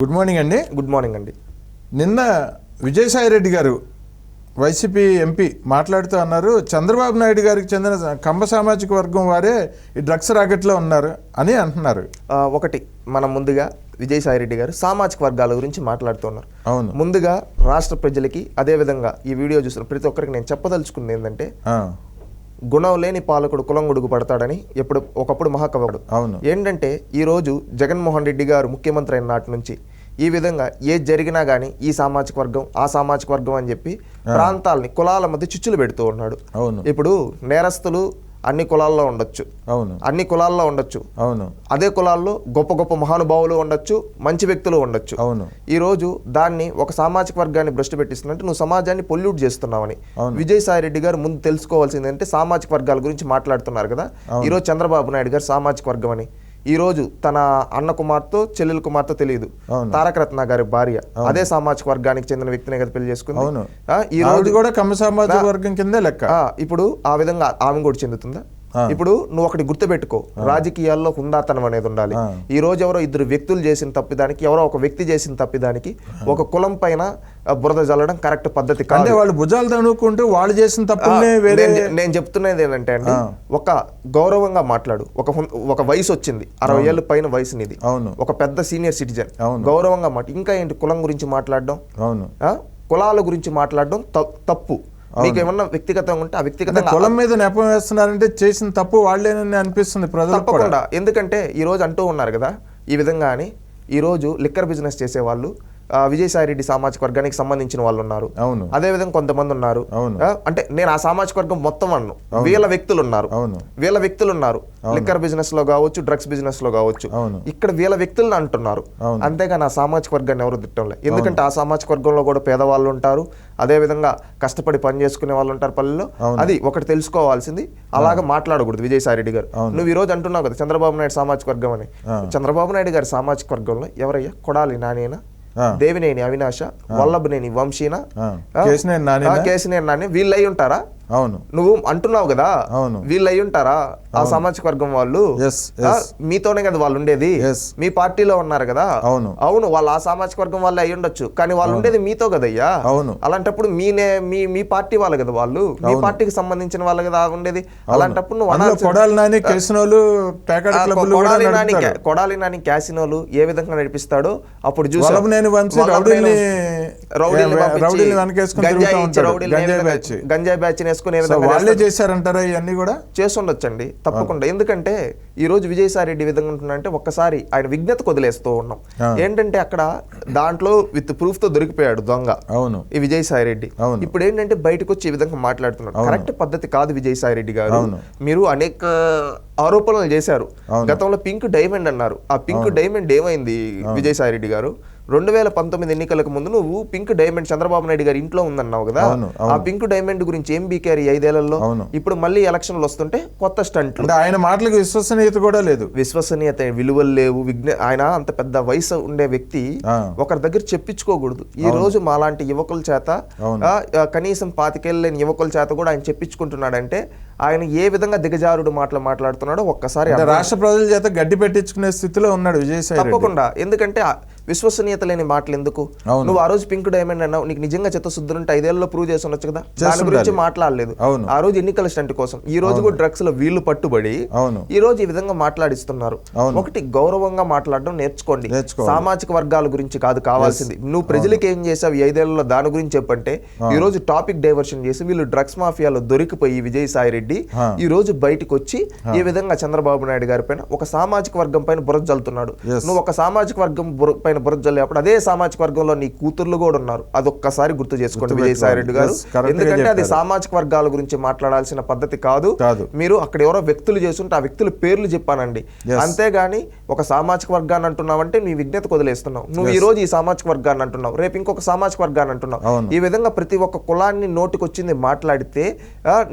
Good morning అండి. Good morning అండి. నిన్న విజయసాయి రెడ్డి గారు వైసీపీ ఎంపీ మాట్లాడుతూ అన్నారు చంద్రబాబు నాయుడు గారికి చెందిన కంబ సామాజిక వర్గం వారే ఈ డ్రగ్స్ రాకెట్లో ఉన్నారు అని అంటున్నారు. ఒకటి మనం ముందుగా విజయసాయి రెడ్డి గారు సామాజిక వర్గాల గురించి మాట్లాడుతున్నారు. అవును. ముందుగా రాష్ట్ర ప్రజలకి అదేవిధంగా ఈ వీడియో చూసిన ప్రతి ఒక్కరికి నేను చెప్పదలుచుకుంది ఏంటంటే గుణం లేని పాలకుడు కులం గొడుగు పడతాడని ఎప్పుడు ఒకప్పుడు మహాకవుడు అవును. ఏంటంటే ఈరోజు జగన్మోహన్ రెడ్డి గారు ముఖ్యమంత్రి అయిన నాటి నుంచి ఈ విధంగా ఏది జరిగినా కానీ ఈ సామాజిక వర్గం ఆ సామాజిక వర్గం అని చెప్పి ప్రాంతాలని కులాల మధ్య చిచ్చులు పెడుతూ ఉన్నాడు. అవును. ఇప్పుడు నేరస్తులు అన్ని కులాల్లో ఉండొచ్చు. అవును. అన్ని కులాల్లో ఉండొచ్చు. అవును. అదే కులాల్లో గొప్ప గొప్ప మహానుభావులు ఉండొచ్చు మంచి వ్యక్తులు ఉండొచ్చు. అవును. ఈ రోజు దాన్ని ఒక సామాజిక వర్గాన్ని భ్రష్టు పెట్టిస్తున్నట్టు నువ్వు సమాజాన్ని పొల్యూట్ చేస్తున్నావని. విజయసాయి రెడ్డి గారు ముందు తెలుసుకోవాల్సింది అంటే సామాజిక వర్గాల గురించి మాట్లాడుతున్నారు కదా. ఈ రోజు చంద్రబాబు నాయుడు గారు సామాజిక వర్గం అని ఈ రోజు తన అన్న కుమార్తె చెల్లెల కుమార్తె తెలియదు. తారక రత్న గారి భార్య అదే సామాజిక వర్గానికి చెందిన వ్యక్తినే కదా పెళ్ళి చేసుకుంది అవును. ఈ రోజు కూడా కమ్మ సామాజిక వర్గం కిందే లెక్క ఇప్పుడు ఆ విధంగా ఆమె కూడా చెందుతుందా. ఇప్పుడు నువ్వు ఒకటి గుర్తుపెట్టుకో. రాజకీయాల్లో హుందాతనం అనేది ఉండాలి. ఈ రోజు ఎవరో ఇద్దరు వ్యక్తులు చేసిన తప్పిదానికి ఎవరో ఒక వ్యక్తి చేసిన తప్పిదానికి ఒక కులం పైన బురద జల్లడం కరెక్ట్ పద్ధతి కాదు. వాళ్ళు భుజాలు తనుకుంటూ వాళ్ళు చేసిన వేరే నేను చెప్తున్నది ఏంటంటే అండి. ఒక గౌరవంగా మాట్లాడు. ఒక ఒక వయసు వచ్చింది. అరవై ఏళ్ళ పైన వయసు నీది. అవును. ఒక పెద్ద సీనియర్ సిటిజన్. అవును. గౌరవంగా మాట ఇంకా ఏంటి కులం గురించి మాట్లాడడం? అవును? కులాల గురించి మాట్లాడడం తప్పు. మీకు ఏమన్నా వ్యక్తిగతంగా ఉంటే ఆ వ్యక్తిగతంగా కులం మీద నెపం వేస్తున్నారంటే చేసిన తప్పు వాళ్ళేనని అనిపిస్తుంది ప్రజలకు కూడా. తప్పకుండా. ఎందుకంటే ఈ రోజు అంటూ ఉన్నారు కదా ఈ విధంగా అని. ఈ రోజు లిక్కర్ బిజినెస్ చేసే వాళ్ళు ఆ, విజయసాయి రెడ్డి సామాజిక వర్గానికి సంబంధించిన వాళ్ళు ఉన్నారు. అవును. అదే విధంగా కొంతమంది ఉన్నారు. అవును. అంటే నేను ఆ సామాజిక వర్గం మొత్తం అన్ను. వీళ్ళ వ్యక్తులు ఉన్నారు. అవును. వీళ్ళ వ్యక్తులు ఉన్నారు. లిక్కర్ బిజినెస్లో కావచ్చు డ్రగ్స్ బిజినెస్లో కావచ్చు ఇక్కడ వీళ్ళ వ్యక్తులను అంటున్నారు. అంతేగాని ఆ సామాజిక వర్గాన్ని ఎవరు తిట్టంలే. ఎందుకంటే ఆ సామాజిక వర్గంలో కూడా పేదవాళ్ళు ఉంటారు. అదే విధంగా కష్టపడి పని చేసుకునే వాళ్ళు ఉంటారు పల్లెల్లో. అది ఒకటి తెలుసుకోవాల్సింది. అలాగా మాట్లాడకూడదు విజయసాయి రెడ్డి గారు. నువ్వు ఈ రోజు అంటున్నావు కదా చంద్రబాబు నాయుడు సామాజిక వర్గం అని. చంద్రబాబు నాయుడు గారి సామాజిక వర్గంలో ఎవరయ్యా? కొడాలి నానేనా. దేవినేని అవినాశ వల్లభనేని వంశీనా కేసినేని నాని వీళ్ళు అయి ఉంటారా? అవును. నువ్వు అంటున్నావు కదా అవును. వీళ్ళు అయి ఉంటారా ఆ సామాజిక వర్గం వాళ్ళు. మీతోనే కదా వాళ్ళు ఉండేది. మీ పార్టీలో ఉన్నారు కదా? అవును. అవును వాళ్ళు ఆ సామాజిక వర్గం వాళ్ళు అయి ఉండొచ్చు కానీ వాళ్ళు ఉండేది మీతో కదయ్యా అవును. అలాంటప్పుడు మీనే మీ మీ పార్టీ వాళ్ళు కదా వాళ్ళు? మీ పార్టీకి సంబంధించిన వాళ్ళు కదా ఉండేది? అలాంటప్పుడు నువ్వు కొడాలి నాని కేసినోలు కొడాలి నాని కొడాలి నాని క్యాసినోలు ఏ విధంగా నడిపిస్తాడో అప్పుడు చూసాం. గంజాయి విధంగా- బ్యాచ్. గంజాయి బ్యాచ్ సో విధంగా వాళ్ళే చేశారంటారా ఇవన్నీ కూడా? చేస్తుండొచ్చండి. తప్పకుండా. ఎందుకంటే ఈ రోజు విజయసాయి రెడ్డి విధంగా ఉంటున్నారంటే ఒక్కసారి ఆయన విజ్ఞతకు వదిలేస్తూ ఉన్నాం. ఏంటంటే అక్కడ దాంట్లో విత్ ప్రూఫ్తో దొరికిపోయాడు దొంగ. అవును. ఈ విజయసాయి రెడ్డి. ఇప్పుడు ఏంటంటే బయటకు వచ్చి ఈ విధంగా మాట్లాడుతున్నాడు. కరెక్ట్ పద్ధతి కాదు విజయసాయి రెడ్డి గారు. మీరు అనేక ఆరోపణలు చేశారు. గతంలో పింక్ డైమండ్ అన్నారు. ఆ పింక్ డైమండ్ ఏమైంది విజయసాయి రెడ్డి గారు? రెండు వేల పంతొమ్మిది ఎన్నికలకు ముందు నువ్వు పింక్ డైమండ్ చంద్రబాబు నాయుడు గారి ఇంట్లో ఉందన్నావు కదా? ఆ పింక్ డైమండ్ గురించి ఏం బీకారు ఐదేళ్ళలో. ఇప్పుడు మళ్ళీ ఎలక్షన్లు వస్తుంటే కొత్త స్టంట్లు. అంటే ఆయన మాటలకు విశ్వసనీయత కూడా లేదు. విశ్వసనీయత విలువలు లేవు విజ్ఞ ఆయన అంత పెద్ద వయసు ఉండే వ్యక్తి. ఒకరి దగ్గర చెప్పించుకోకూడదు. ఈ రోజు మాలాంటి యువకుల చేత కనీసం పాతికేళ్ళు లేని యువకుల చేత కూడా ఆయన చెప్పించుకుంటున్నాడంటే ఆయన ఏ విధంగా దిగజారుడు మాటలు మాట్లాడుతున్నాడో ఒక్కసారి రాష్ట్ర ప్రజల చేత గడ్డి పెట్టించుకునే స్థితిలో ఉన్నాడు విజయసాయి తప్పకుండా. ఎందుకంటే విశ్వసనీయత లేని మాటలు ఎందుకు. నువ్వు ఆ రోజు పింక్ డైమండ్ అన్నావు నీకు నిజంగా చిత్తశుద్ధులు ఉంటే ఐదేళ్ళలో ప్రూవ్ చేసి ఉండొచ్చు కదా దాని. గురించి మాట్లాడలేదు. ఆ రోజు ఎన్నికల స్టంట్ కోసం ఈ రోజు కూడా డ్రగ్స్లో వీళ్ళు పట్టుబడి ఈ రోజు ఈ విధంగా మాట్లాడిస్తున్నారు. ఒకటి గౌరవంగా మాట్లాడడం నేర్చుకోండి. సామాజిక వర్గాల గురించి కాదు కావాల్సింది నువ్వు ప్రజలకు ఏం చేసావు ఐదేళ్ళలో దాని గురించి చెప్పంటే ఈ రోజు టాపిక్ డైవర్షన్ చేసి వీళ్ళు డ్రగ్స్ మాఫియాలో దొరికిపోయి విజయసాయి రెడ్డి. ఈ రోజు బయటకు వచ్చి ఈ విధంగా చంద్రబాబు నాయుడు గారి పైన ఒక సామాజిక వర్గం పైన బురద జల్లుతున్నాడు. నువ్వు ఒక సామాజిక వర్గం బుర- పైన బురద జల్లేప్పుడు అదే సామాజిక వర్గంలో నీ కూతుర్లు కూడా ఉన్నారు. అదొక్కసారి గుర్తు చేసుకోండి విజయసాయి రెడ్డి గారు. ఎందుకంటే అది. సామాజిక వర్గాల గురించి మాట్లాడాల్సిన పద్ధతి కాదు. మీరు అక్కడ ఎవరో వ్యక్తులు చేస్తుంటే ఆ వ్యక్తుల పేర్లు చెప్పానండి. అంతేగాని ఒక సామాజిక వర్గాన్ని అంటున్నావంటే నీ విజ్ఞతకు వదిలేస్తున్నావు నువ్వు ఈ రోజు ఈ సామాజిక వర్గాన్ని అంటున్నావు. రేపు ఇంకొక సామాజిక వర్గాన్ని అంటున్నావు. ఈ విధంగా ప్రతి ఒక్క కులాన్ని నోటికొచ్చింది మాట్లాడితే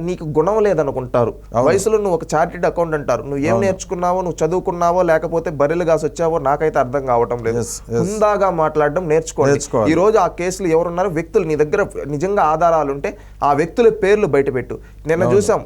నీకు గుణం లేదనుకుంటారు. వయసులో నువ్వు ఒక చార్టెడ్ అకౌంట్ అంటారు. నువ్వు ఏం నేర్చుకున్నావో నువ్వు చదువుకున్నావో లేకపోతే బర్రెలు కాసి వచ్చావో నాకైతే అర్థం కావటం లేదు. హుందాగా మాట్లాడడం నేర్చుకోండి. నేర్చుకోవాలి. ఈ రోజు ఆ కేసులు ఎవరున్నారో వ్యక్తులు నీ దగ్గర నిజంగా ఆధారాలు ఉంటే ఆ వ్యక్తుల పేర్లు బయటపెట్టు నిన్న చూసాం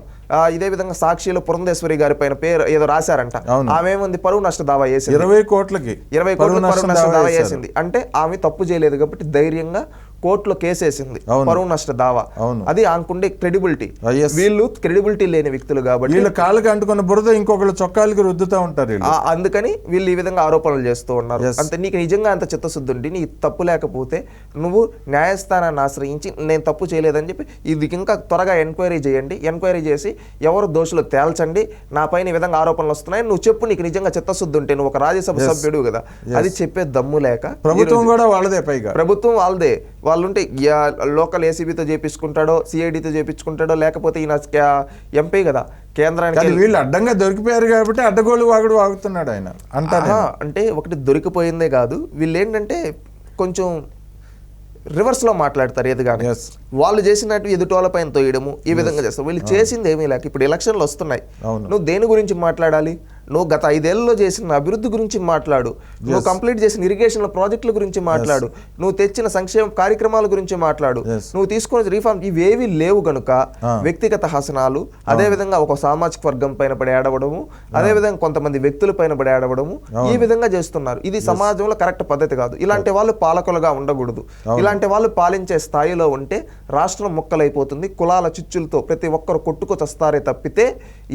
ఇదే విధంగా సాక్షిలో పురంధేశ్వరి గారి పైన పేరు ఏదో రాశారంట. ఆమె ఏముంది? పరువు నష్ట దావా వేసింది ఇరవై కోట్లకి ఇరవై కోట్ల పరువు నష్టం దావా. వేసింది అంటే ఆమె తప్పు చేయలేదు కాబట్టి ధైర్యంగా కోర్టులో కేసేసింది. పరువు నష్ట దావా. అవును. అది ఆమెకుండే క్రెడిబిలిటీ. Ah. వీళ్ళు క్రెడిబిలిటీ లేని వ్యక్తులు కాబట్టి వీళ్ళ కాళ్ళకి అంటుకున్న బురద ఇంకొకళ్ళు చొక్కాలకి రుద్దుతూ ఉంటారు అందుకని వీళ్ళు ఈ విధంగా ఆరోపణలు చేస్తూ ఉన్నారు. అంతే నీకు నిజంగా అంత చిత్తశుద్ధి ఉండి నీ తప్పు లేకపోతే నువ్వు న్యాయస్థానాన్ని ఆశ్రయించి నేను తప్పు చేయలేదని చెప్పి ఇది ఇంకా త్వరగా ఎంక్వైరీ చేయండి. ఎంక్వైరీ చేసి ఎవరు దోషులు తేల్చండి. నా పైన ఈ విధంగా ఆరోపణలు వస్తున్నాయి. నువ్వు చెప్పు నీకు నిజంగా చిత్తశుద్ధి ఉంటే నువ్వు ఒక రాజ్యసభ సభ్యుడు కదా. అది చెప్పే దమ్ము లేక ప్రభుత్వం కూడా వాళ్ళదే పైగా. ప్రభుత్వం వాళ్ళదే. వాళ్ళుంటే లోకల్ ఏసీబీతో చేపించుకుంటాడో సిఐడితో చేపించుకుంటాడో లేకపోతే ఈయన ఎంపీ కదా కేంద్రానికి వీళ్ళు అడ్డంగా దొరికిపోయారు కాబట్టి అడ్డగోలు వాగుడు వాగుతున్నాడు ఆయన ఆహా, అంటే ఒకటి దొరికిపోయిందే కాదు వీళ్ళు ఏంటంటే కొంచెం రివర్స్లో మాట్లాడతారు ఏది కానీ. వాళ్ళు చేసినట్టు ఎదుటోళ్ళ పైన తోయడము ఈ విధంగా చేస్తారు. వీళ్ళు చేసింది ఏమీ లేక ఇప్పుడు ఎలక్షన్లు వస్తున్నాయి. అవును. నువ్వు దేని గురించి మాట్లాడాలి? నువ్వు గత ఐదేళ్ళలో చేసిన అభివృద్ధి గురించి మాట్లాడు. నువ్వు కంప్లీట్ చేసిన ఇరిగేషన్ ప్రాజెక్టుల గురించి మాట్లాడు. నువ్వు తెచ్చిన సంక్షేమ కార్యక్రమాల గురించి మాట్లాడు. నువ్వు తీసుకున్న రీఫార్మ్ ఇవేవి లేవు గనుక. వ్యక్తిగత హసనాలు అదే విధంగా ఒక సామాజిక వర్గం పైన పడి ఆడవడము అదే విధంగా కొంతమంది వ్యక్తుల పైన పడి ఆడవడము ఈ విధంగా చేస్తున్నారు. ఇది సమాజంలో కరెక్ట్ పద్ధతి కాదు. ఇలాంటి వాళ్ళు పాలకులుగా ఉండకూడదు. ఇలాంటి వాళ్ళు పాలించే స్థాయిలో ఉంటే రాష్ట్రం ముక్కలైపోతుంది కులాల చిచ్చులతో ప్రతి ఒక్కరు కొట్టుకు చస్తారే తప్పితే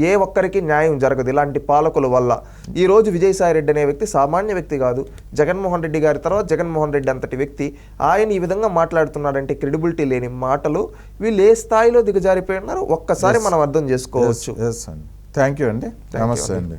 ఏ ఒక్కరికి న్యాయం జరగదు. ఇలాంటి పాలకుల వల్ల ఈ రోజు విజయసాయి రెడ్డి అనే వ్యక్తి సామాన్య వ్యక్తి కాదు. జగన్మోహన్ రెడ్డి గారి తర్వాత జగన్మోహన్ రెడ్డి అంతటి వ్యక్తి. ఆయన ఈ విధంగా మాట్లాడుతున్నాడంటే క్రెడిబిలిటీ లేని మాటలు వీళ్ళు ఏ స్థాయిలో దిగజారిపోయి ఉన్నారో ఒక్కసారి మనం అర్థం చేసుకోవచ్చు. థ్యాంక్ యూ అండి. నమస్తే అండి.